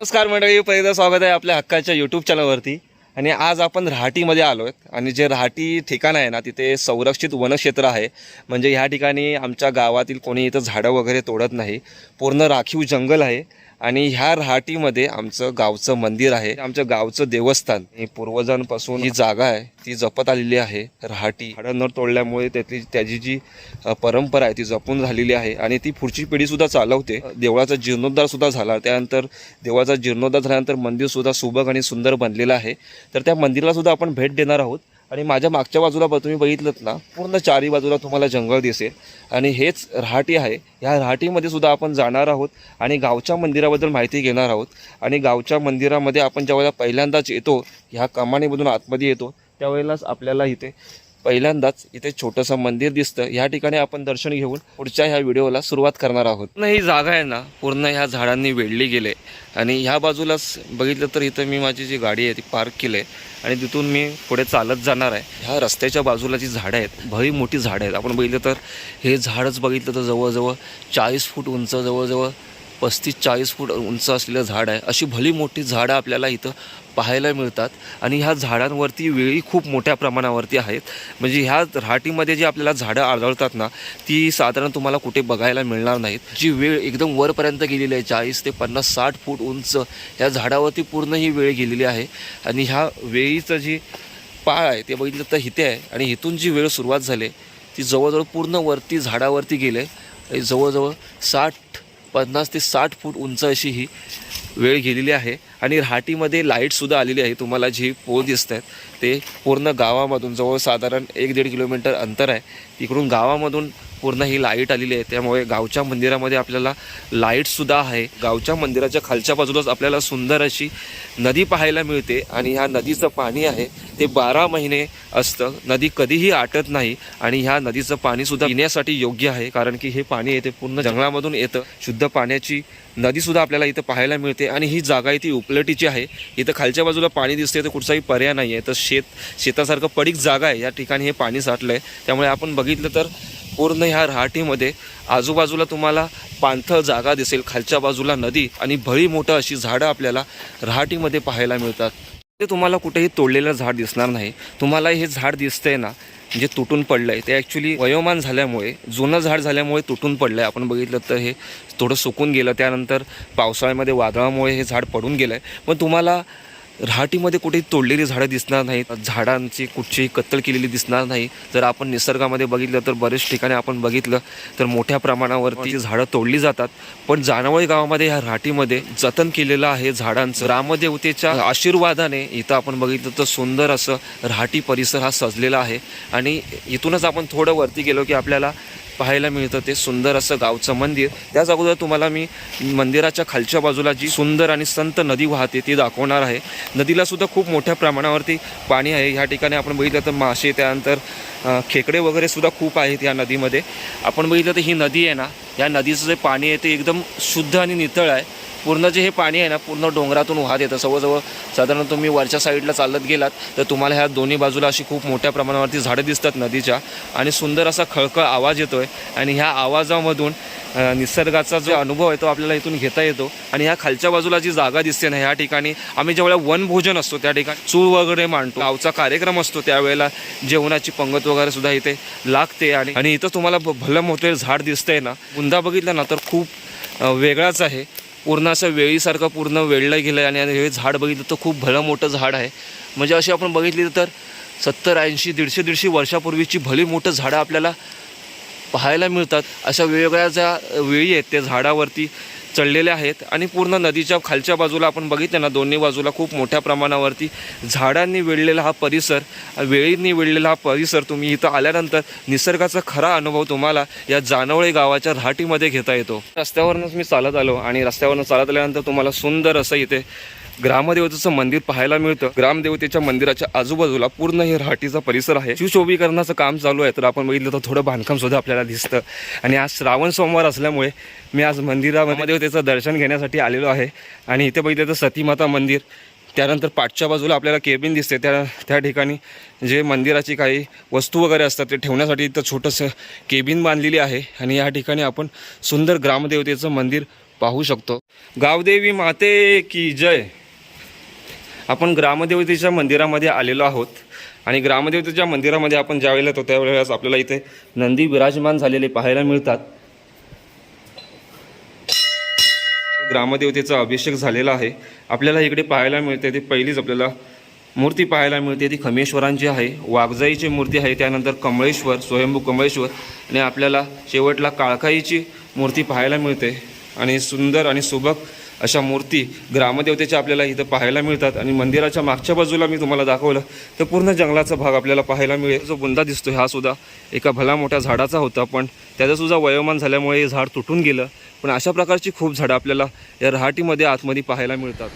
नमस्कार मंडळी पहिलं स्वागत आहे आपल्या हक्काच्या यूट्यूब चॅनलवरती आणि आज आपण रहाटीमध्ये आलो आहेत आणि जे रहाटी ठिकाण आहे ना तिथे संरक्षित वनक्षेत्र आहे. म्हणजे ह्या ठिकाणी आमच्या गावातील कोणी इथं झाडं वगैरे तोडत नाही. पूर्ण राखीव जंगल आहे. आणि ह्या रहाटीमध्ये आमचं गावचं मंदिर आहे. आमचं गावचं देवस्थान. पूर्वजांपासून ही जागा आहे. ती जपत आलेली आहे रहाटी. झाडं न तोडल्यामुळे त्यातली त्याची जी परंपरा आहे ती जपून झालेली आहे. आणि ती पुढची पिढी सुद्धा चालवते. देवळाचा जीर्णोद्धार सुद्धा झाला. त्यानंतर देवळाचा जीर्णोद्धार झाल्यानंतर मंदिर सुद्धा सुबक आणि सुंदर बनलेलं आहे. तर त्या मंदिराला सुद्धा आपण भेट देणार आहोत. आणि माझ्या मागच्या बाजूला तुम्ही बघितलं ना पूर्ण चारी बाजूला तुम्हाला जंगल दिसेल. आणि हेच रहाटी आहे. ह्या रहाटीमध्ये सुद्धा आपण जाणार आहोत आणि गावच्या मंदिराबद्दल माहिती घेणार आहोत. आणि गावच्या मंदिरामध्ये आपण ज्यावेळेला पहिल्यांदाच येतो ह्या कमानीमधून आतमध्ये येतो त्यावेळेलाच आपल्याला इथे पहिल्यांदाच इथे छोटंसं मंदिर दिसतं. ह्या ठिकाणी आपण दर्शन घेऊन पुढच्या ह्या व्हिडिओला सुरुवात करणार आहोत. पूर्ण ही जागा आहे ना पूर्ण ह्या झाडांनी वेढली गेले. आणि ह्या बाजूलाच बघितलं तर इथं मी माझी जी गाडी आहे ती पार्क केली आहे. आणि तिथून मी पुढे चालत जाणार आहे. ह्या रस्त्याच्या बाजूला जी झाडं आहेत भरी मोठी झाडं आहेत. आपण बघितलं तर हे झाडच बघितलं तर जवळजवळ चाळीस फूट उंच जवळजवळ पस्तीस चाळीस फूट उंच असलेलं झाड आहे. अशी भली मोठी झाडं आपल्याला इथं पाहायला मिळतात. आणि ह्या झाडांवरती वेळी खूप मोठ्या प्रमाणावरती आहेत. म्हणजे ह्या राहाटीमध्ये जी आपल्याला झाडं आढळतात ना ती साधारण तुम्हाला कुठे बघायला मिळणार नाहीत. जी वेळ एकदम वरपर्यंत गेलेली आहे चाळीस ते पन्नास साठ फूट उंच ह्या झाडावरती पूर्ण ही वेळ गेलेली आहे. आणि ह्या वेळीचं जी पाळ आहे ते बघितलं तर इथे आहे. आणि इथून जी वेळ सुरुवात झाली ती जवळजवळ पूर्ण वरती झाडावरती गेले जवळजवळ साठ पन्नास ते साठ फूट उंच अशी ही वेळ गेलेली आहे. आणि राहाटीमध्ये लाईटसुद्धा आलेली आहे. तुम्हाला जी पोल दिसत आहेत ते पूर्ण गावामधून जवळ साधारण एक दीड किलोमीटर अंतर आहे. तिकडून गावामधून पूर्ण ही लाइट आलेली आहे. त्यामुळे गावच्या मंदिरामध्ये आपल्याला लाईटसुद्धा आहे. गावच्या मंदिराच्या खालच्या बाजूलाच आपल्याला सुंदर अशी नदी पाहायला मिळते आणि ह्या नदीचं पाणी आहे. ते बारा महिने असतं. नदी कधीही आटत नाही आणि ह्या नदीचं पाणीसुद्धा पिण्यासाठी योग्य आहे. कारण की हे पाणी येते पूर्ण जंगलामधून येतं. शुद्ध पाण्याची नदीसुद्धा आपल्याला इथं पाहायला मिळते आणि ही जागा इथे उपलटीची आहे. इथं खालच्या बाजूला पाणी दिसते तर कुठचाही पर्याय नाही आहे तर शेत शेतासारखं पडीक जागा आहे. या ठिकाणी हे पाणी साठलं आहे त्यामुळे आपण बघितलं तर पूर्ण ह्या रहाटीमध्ये आजूबाजूला तुम्हाला पाणथळ जागा दिसेल खालच्या बाजूला नदी आणि भळी मोठं अशी झाडं आपल्याला रहाटीमध्ये पाहायला मिळतात. ते तुम्हाला कुठेही तोडलेलं झाड दिसणार नाही. तुम्हाला हे झाड दिसतंय ना जे तुटून पडलं आहे ते ॲक्च्युली वयोमान झाल्यामुळे जुनं झाड झाल्यामुळे तुटून पडलं आहे आपण बघितलं तर हे थोडं सुकून गेलं. त्यानंतर पावसाळ्यामध्ये वादळामुळे हे झाड पडून गेलं आहे पण तुम्हाला रहाटीमध्ये कुठेही तोडलेली झाडं दिसणार नाहीत झाडांची कुठचीही कत्तल केलेली दिसणार नाही. जर आपण निसर्गामध्ये बघितलं तर बरेच ठिकाणी आपण बघितलं तर मोठ्या प्रमाणावरती झाडं तोडली जातात. पण जानवळी गावामध्ये ह्या राहाटीमध्ये जतन केलेलं आहे झाडांचं. रामदेवतेच्या आशीर्वादाने इथं आपण बघितलं तर सुंदर असं राहाटी परिसर हा सजलेला आहे. आणि इथूनच आपण थोडं वरती गेलो की आपल्याला पाहायला मिळतं ते सुंदर असं गावचं मंदिर. त्याच अगोदर तुम्हाला मी मंदिराच्या खालच्या बाजूला जी सुंदर आणि संत नदी वाहते ती दाखवणार आहे. नदीला सुद्धा खूप मोठ्या प्रमाणावरती पाणी आहे. ह्या ठिकाणी आपण बघितलं तर मासे त्यानंतर खेकडे वगैरे सुद्धा खूप आहेत या नदीमध्ये. आपण बघितलं तर ही नदी आहे ना या नदीचं जे पाणी आहे ते एकदम शुद्ध आणि नितळ आहे. पूर्ण जे हे पाणी आहे ना पूर्ण डोंगरातून वाहत येतं. जवळजवळ साधारण तुम्ही वरच्या साईडला चालत गेलात तर तुम्हाला ह्या दोन्ही बाजूला अशी खूप मोठ्या प्रमाणावरती झाडं दिसतात नदीच्या. आणि सुंदर असा खळखळ आवाज येतो आहे आणि ह्या आवाजामधून निसर्गाचा जो अनुभव आहे तो आपल्याला इथून घेता येतो. आणि ह्या खालच्या बाजूला जी जागा दिसते ना ह्या ठिकाणी आम्ही ज्यावेळेला वनभोजन असतो त्या ठिकाणी चूळ वगैरे मांडतो. गावचा कार्यक्रम असतो त्यावेळेला जेवणाची पंगत वगैरे सुद्धा इथे लागते. आणि आणि इथं तुम्हाला भ- भलं मोठे झाड दिसतंय ना. बुंदा बघितलं ना तर खूप वेगळाच आहे. पूर्ण असं वेळीसारखं पूर्ण वेळलं गेलं आहे आणि हे झाड बघितलं तर खूप भलं मोठं झाड आहे. म्हणजे अशी आपण बघितली तर सत्तर ऐंशी दीडशे दीडशे वर्षापूर्वीची भली मोठं झाडं आपल्याला पाहायला मिळतात. अशा वेगवेगळ्या ज्या वेळी आहेत त्या झाडावरती चढलेल्या आहेत आणि पूर्ण नदीच्या खालच्या बाजूला आपण बघितलं ना दोन्ही बाजूला खूप मोठ्या प्रमाणावरती झाडांनी वेढलेला हा परिसर वेळींनी वेढलेला हा परिसर तुम्ही इथं आल्यानंतर निसर्गाचा खरा अनुभव तुम्हाला या जानवळे गावाच्या राहाटीमध्ये घेता येतो. रस्त्यावरूनच मी चालत आलो आणि रस्त्यावरून चालत आल्यानंतर तुम्हाला सुंदर असं इथे ग्रामदेवतेचं मंदिर पाहायला मिळतं. ग्रामदेवतेच्या मंदिराच्या आजूबाजूला पूर्ण हे राहाटीचा परिसर आहे. शिवशोभीकरणाचं काम चालू आहे. तर आपण बघितलं तर थोडं बांधकाम सुद्धा आपल्याला दिसतं. आणि आज श्रावण सोमवार असल्यामुळे मी आज मंदिरामध्ये दर्शन घेण्यासाठी आलेलो आहे. आणि इथे बघितलं तर सतीमाता मंदिर. त्यानंतर पाठच्या बाजूला आपल्याला केबिन दिसते. त्या त्या ठिकाणी जे मंदिराची काही वस्तू वगैरे असतात ते ठेवण्यासाठी इथं छोटंसं केबिन बांधलेली आहे. आणि या ठिकाणी आपण सुंदर ग्रामदेवतेचं मंदिर पाहू शकतो. गावदेवी माते की जय. आपण ग्रामदेवतेच्या मंदिरामध्ये आलेलो आहोत. आणि ग्रामदेवतेच्या मंदिरामध्ये आपण ज्यावेळेला तो त्यावेळेस आपल्याला इथे नंदी विराजमान झालेले पाहायला मिळतात. ग्रामदेवतेचा अभिषेक झालेला आहे. आपल्याला इकडे पाहायला मिळते ती पहिलीच आपल्याला मूर्ती पाहायला मिळते. ती खमेश्वरांची आहे. वाघजाईची मूर्ती आहे. त्यानंतर कमळेश्वर स्वयंभू कमळेश्वर. आणि आपल्याला शेवटला काळकाईची मूर्ती पाहायला मिळते. आणि सुंदर आणि सुबक अशा मूर्ती ग्रामदेवतेच्या आपल्याला इथं पाहायला मिळतात आणि मंदिराच्या मागच्या बाजूला मी तुम्हाला दाखवलं तर पूर्ण जंगलाचा भाग आपल्याला पाहायला मिळेल. जो बुंदा दिसतो हा सुद्धा एका भला मोठ्या झाडाचा होता पण त्याचंसुद्धा वयोमान झाल्यामुळे हे झाड तुटून गेलं. पण अशा प्रकारची खूप झाडं आपल्याला या रहाटीमध्ये आतमध्ये पाहायला मिळतात.